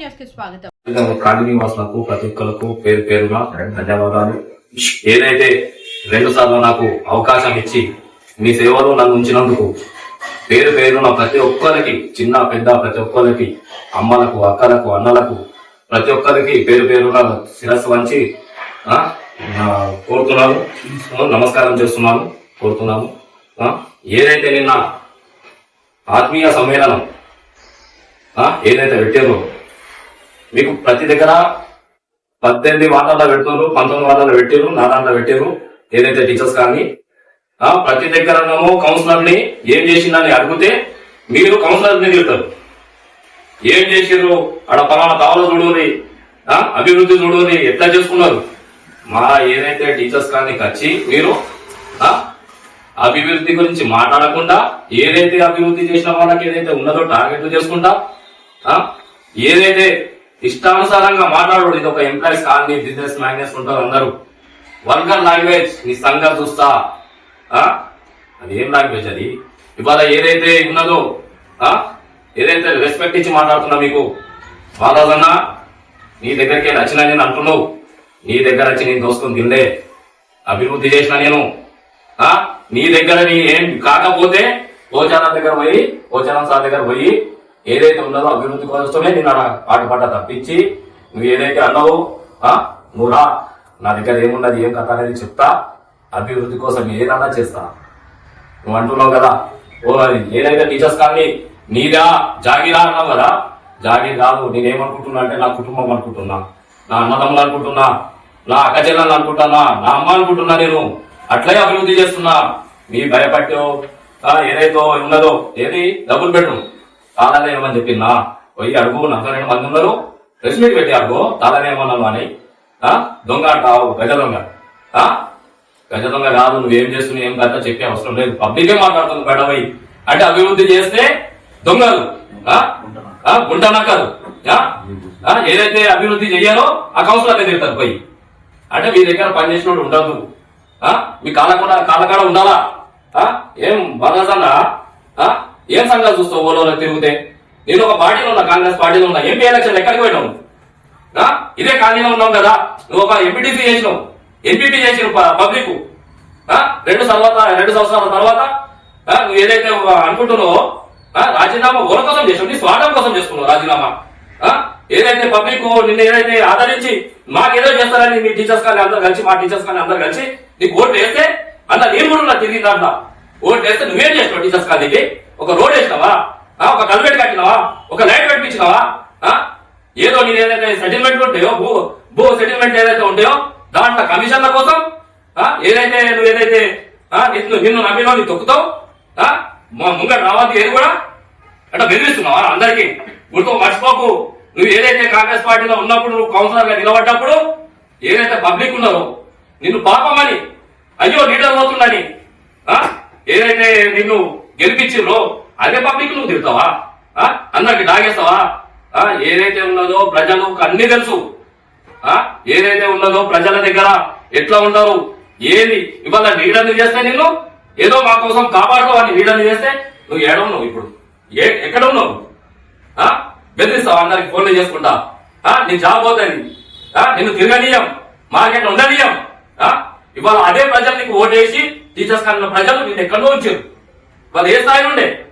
News వాసులకు ప్రతి ఒక్కరికి పేరు పేరున ధన్యవాదాలు. ఏదైతే రెండు సార్లు నాకు అవకాశం ఇచ్చి మీ సేవలో నన్ను ఉంచినందుకు పేరు పేరున ప్రతి ఒక్కరికి చిన్న పెద్ద ప్రతి ఒక్కరికి అమ్మలకు అక్కలకు అన్నలకు ప్రతి ఒక్కరికి పేరు పేరున శిరస్సు వంచి కోరుతున్నాను. నమస్కారం చేస్తున్నాను కోరుతున్నాను. ఏదైతే నిన్న ఆత్మీయ సమ్మేళనం ఏదైతే పెట్టారో మీకు ప్రతి దగ్గర పద్దెనిమిది వాటాల్లో పెడుతున్నారు పంతొమ్మిది వాటాల్లో పెట్టారు నా దాంట్లో పెట్టారు ఏదైతే టీచర్స్ కానీ. ప్రతి దగ్గరనేమో కౌన్సిలర్ని ఏం చేసిందని అడిగితే మీరు కౌన్సిలర్ని తిడతారు. ఏం చేసారు ఆడ పలానా తావలు చూడని అభివృద్ధి చూడని ఎట్లా చేసుకున్నారు? మా ఏదైతే టీచర్స్ కానీ వచ్చి మీరు ఆ, అభివృద్ధి గురించి మాట్లాడకుండా ఏదైతే అభివృద్ధి చేసిన వాళ్ళకి ఏదైతే ఉన్నదో టార్గెట్లు చేసుకుంటా ఆ, ఏదైతే ఇష్టానుసారంగా మాట్లాడు ఇది ఒక ఎంప్లాయీస్ కానీ బిజినెస్ మ్యాగ్నెస్ ఉంటారు అందరూ. వల్గర్ లాంగ్వేజ్ నీ సంఘం చూస్తా. అది ఏం లాంగ్వేజ్ అది? ఇవాళ ఏదైతే ఉన్నదో ఏదైతే రెస్పెక్ట్ ఇచ్చి మాట్లాడుతున్నా మీకు బాలాజన్న నీ దగ్గరికి నచ్చిన నేను అంటున్నావు. నీ దగ్గర వచ్చి నేను దోసుకొని తిండే. అభివృద్ధి చేసిన నేను. నీ దగ్గర నీ ఏం కాకపోతే పోచారం దగ్గర పోయి ఓచారం సార్ దగ్గర పోయి ఏదైతే ఉన్నదో అభివృద్ధి కోసమే నేను ఆడ తప్పించి నువ్వు ఏదైతే అన్నావో నువ్వు రా. నా దగ్గర ఏమున్నది ఏం కథ అనేది చెప్తా. అభివృద్ధి కోసం ఏదన్నా చేస్తా. నువ్వు అంటున్నావు కదా ఓ అది ఏదైతే టీచర్స్ కానీ నీదా జాగిరా అన్నావు కదా జాగిర్ కాదు నేనేమనుకుంటున్నా అంటే నా కుటుంబం అనుకుంటున్నా నా అన్నదమ్ములు అనుకుంటున్నా నా అక్కచెల్లెలు అనుకుంటున్నా నా అమ్మ అనుకుంటున్నా నేను. అట్లే అభివృద్ధి చేస్తున్నా. మీ భయపడ్డో ఏదైతే ఉన్నదో ఏది? Double bedroom. తాళాలు ఏమని చెప్పిందా పోయి అడుగు నలభై రెండు మంది ఉన్నారు. ప్రెస్ మీట్ పెట్టి అడుగు తాళాలు ఏమన్నాను అని. ఆ, దొంగ అంటావు గజ దొంగ. ఆ? గజ దొంగ కాదు నువ్వేం చేస్తున్నావు ఏం కదా చెప్పే అవసరం లేదు. పబ్లికే మాట్లాడుతుంది గడవై అంటే అభివృద్ధి చేస్తే దొంగలు. ఆ? ఆ? ఆ? ఏదైతే అభివృద్ధి చెయ్యాలో ఆ కౌన్సిలర్ తిరుగుతారు పోయి. అంటే మీ దగ్గర పనిచేసినోడు ఉండదు. ఆ? మీ కాళ్ళ కూడా కాళ్ళ కాడ ఉండాలా? ఆ? ఏం? బాగా ఏం సంఘాలు చూస్తావు ఓలో తిరిగితే? నేను ఒక పార్టీలో ఉన్నా కాంగ్రెస్ పార్టీలో ఉన్నా ఎంపీ ఎలక్షన్ ఎక్కడికి పోయినావు? ఆ? ఇదే ఖాళీలో ఉన్నావు కదా? నువ్వు ఒక ఎంపీటీసీ చేసినావు. ఎంపీపీ చేసిన పబ్లిక్. రెండు తర్వాత రెండు సంవత్సరాల తర్వాత నువ్వు ఏదైతే అనుకుంటున్నావో రాజీనామా ఓల కోసం చేసావు నీ స్వార్థం కోసం చేసుకున్నావు రాజీనామా. ఏదైతే పబ్లిక్ నిన్ను ఏదైతే ఆదరించి మాకేదో చేస్తారని మీ టీచర్స్ కానీ అందరు కలిసి మా టీచర్స్ కానీ అందరు కలిసి నీకు ఓట్లు వేస్తే అన్న నేను కూడా తిరిగి దాంట్లో. ఓట్లు వేస్తే నువ్వేం చేస్తావు టీచర్స్ కాలనీకి ఒక రోడ్ వేసినావా ఒక కల్వెట్ కట్టినావా? ఒక లైట్ కట్టించినావా ఏదో నేను ఏదైతే సెటిల్మెంట్ ఉంటాయో భూ భూ సెటిల్మెంట్ ఏదైతే ఉంటాయో దాంట్లో కమిషన్ల కోసం ఏదైతే నువ్వు ఏదైతే నిన్ను నిన్ను నమ్మినో నీ తొక్కుతావు ఆ, రావద్దు రావాలి ఏది కూడా అంటే బెదిరిస్తున్నావా అందరికీ? గుర్తు మర్చిపోకు. నువ్వు ఏదైతే కాంగ్రెస్ పార్టీలో ఉన్నప్పుడు నువ్వు కౌన్సిలర్గా నిలబడ్డప్పుడు ఏదైతే పబ్లిక్ ఉన్నారో నిన్ను పాపమని అయ్యో లీడర్ పోతుందని ఏదైతే నిన్ను గెలిపించిండ్రు? అదే పబ్లిక్ నువ్వు తిడతావా? ఆ? అందరికి డాగేస్తావా ఏదైతే ఉన్నదో ప్రజలకు అన్ని తెలుసు. ఏదైతే ఉన్నదో ప్రజల దగ్గర ఎట్లా ఉంటారు? ఏది? ఇవాళ లీడర్ని చేస్తే నిన్ను? ఏదో మా కోసం కాపాడుకో అని లీడర్ని చేస్తే? నువ్వు ఏడ ఉన్నావు ఇప్పుడు? ఏ ఎక్కడ ఉన్నావు? బెదిరిస్తావు? అందరికి ఫోన్లు చేసుకుంటా. ఆ? నీ జాబ్ అవుతుంది నిన్ను తిరగనీయం. మార్కెట్ ఉండనీయం. ఇవాళ అదే ప్రజలు నీకు ఓటేసి టీచర్స్ కన్నా ప్రజలు నిన్ను ఎక్కడో ఉంచారు. వాళ్ళు ఏ స్థాయి ఉండే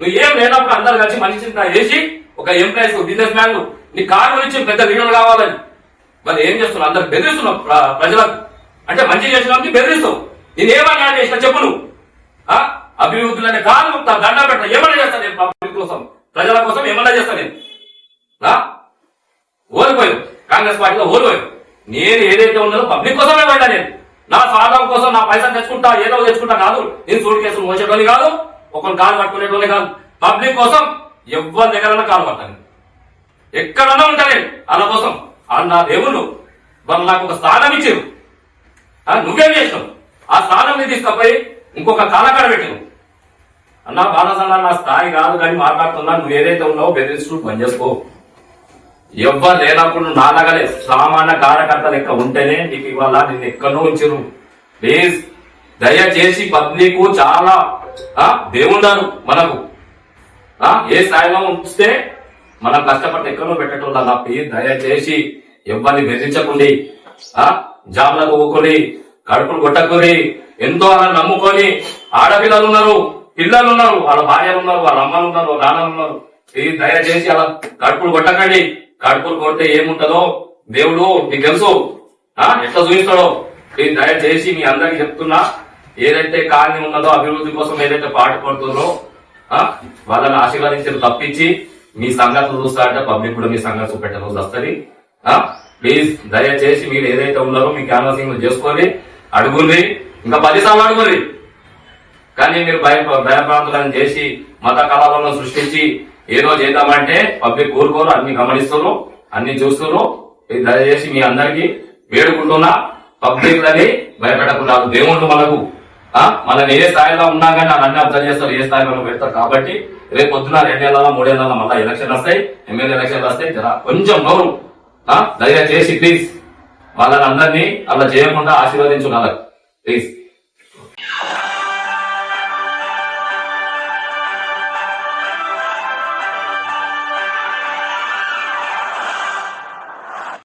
నువ్వు ఏం లేనప్పుడు అందరు కలిసి మనిషి చింత చేసి ఒక ఎంప్లాయీస్ బిజినెస్ మ్యాన్ నీ కారు గురించి పెద్ద లీడర్ కావాలని. మరి ఏం చేస్తున్నావు అందరు బెదిరిస్తున్నావు ప్రజలకు. అంటే మంచి చేసిన బెదిరిస్తావు. నేను ఏమన్నా చేసిన చెప్పు నువ్వు. అభివృద్ధులనే కాదు నా దండ పెట్ట ఏమన్నా చేస్తాను నేను పబ్లిక్ కోసం? ప్రజల కోసం ఏమన్నా చేస్తాను నేను? ఓడిపోయాను. కాంగ్రెస్ పార్టీలో ఓడిపోయాను. నేను ఏదైతే ఉన్నదో పబ్లిక్ కోసమే పడ్డా నేను. నా స్వార్థం కోసం నా పైసలు తెచ్చుకుంటా ఏదో తెచ్చుకుంటా కాదు. నేను సూట్ కేసులు మోసేటోని కాదు ఒకరు కాలు పట్టుకునేటోని కాదు. పబ్లిక్ కోసం ఎవరి దగ్గర కాలు పట్టాను ఎక్కడన్నా ఉంటానే నేను వాళ్ళ కోసం వాళ్ళు నా దేవుళ్ళు. వాళ్ళు నాకు ఒక స్థానం ఇచ్చారు. నువ్వేం చేసినావు? ఆ స్థానం తీసుకపోయి ఇంకొక కాలకాడ పెట్టినావు. అన్న బాలసన్న నా స్థాయి కాదు కానీ మాట్లాడుతున్నా. నువ్వు ఏదైతే ఉన్నావో బెదిరిస్తూ పని చేసుకో ఎవ్వరు లేనప్పుడు నాలాగలే సామాన్య కార్యకర్త లెక్క ఉంటేనే నీకు ఇవాళ నేను ఎక్కడో ఉంచరు ప్లీజ్ దయచేసి పబ్లిక్ చాలా ఆ, మనకు. ఆ, ఏ స్థాయిలో ఉంచితే మనం కష్టపడి ఎక్కడో పెట్టడం నా ప్లీజ్ దయచేసి ఎవరిని బెదిరించకండి. ఆ జాబ్లకు ఊకొని కడుపులు కొట్టకొని ఎంతో అలా నమ్ముకొని ఆడపిల్లలు ఉన్నారు పిల్లలు ఉన్నారు వాళ్ళ భార్యలు ఉన్నారు వాళ్ళ అమ్మలు ఉన్నారు వాళ్ళ నాన్నలు ఉన్నారు. ప్లీజ్ దయచేసి అలా కడుపులు కొట్టకండి. కడుపులు కొడితే ఏముంటదో దేవుడు మీకు తెలుసు. ఆ ఎట్లా చూపిస్తాడో? ప్లీజ్ దయచేసి మీ అందరికి చెప్తున్నా ఏదైతే కాని ఉన్నదో అభివృద్ధి కోసం ఏదైతే పాటు పడుతుందో ఆ, వాళ్ళని ఆశీర్వదించడం తప్పించి మీ సంగతి చూస్తారంటే పబ్లిక్ కూడా మీ సంగతి చూపెట్టే రోజు వస్తుంది. ప్లీజ్ దయచేసి మీరు ఏదైతే ఉన్నారో మీ క్యాన్వాసింగ్ చేసుకోండి అడుగుంది ఇంకా పది సార్లు అడుగుంది కానీ మీరు భయ భయప్రాంతులను చేసి మత కళలను సృష్టించి ఏదో చేద్దామంటే పబ్లిక్ కోరుకోరు అన్ని గమనిస్తున్నారు అన్ని చూస్తున్నారు దయచేసి మీ అందరికి వేడుకుంటున్నా. పబ్లిక్ లని భయపెట్టకుండా దేవుళ్ళు మనకు ఆ, మనం ఏ స్థాయిలో ఉన్నా కానీ నన్ను అన్ని అర్థం చేస్తారు ఏ స్థాయిలో మనం పెడతారు కాబట్టి రేపు పొద్దున రెండేళ్ళలో మూడేళ్ళలో మళ్ళీ ఎలక్షన్ వస్తాయి. ఎమ్మెల్యే ఎలక్షన్లు వస్తాయి. జర కొంచెం నోరు దయచేసి ప్లీజ్. వాళ్ళని అందరినీ అలా చేయకుండా ఆశీర్వదించు వాళ్ళకి ప్లీజ్.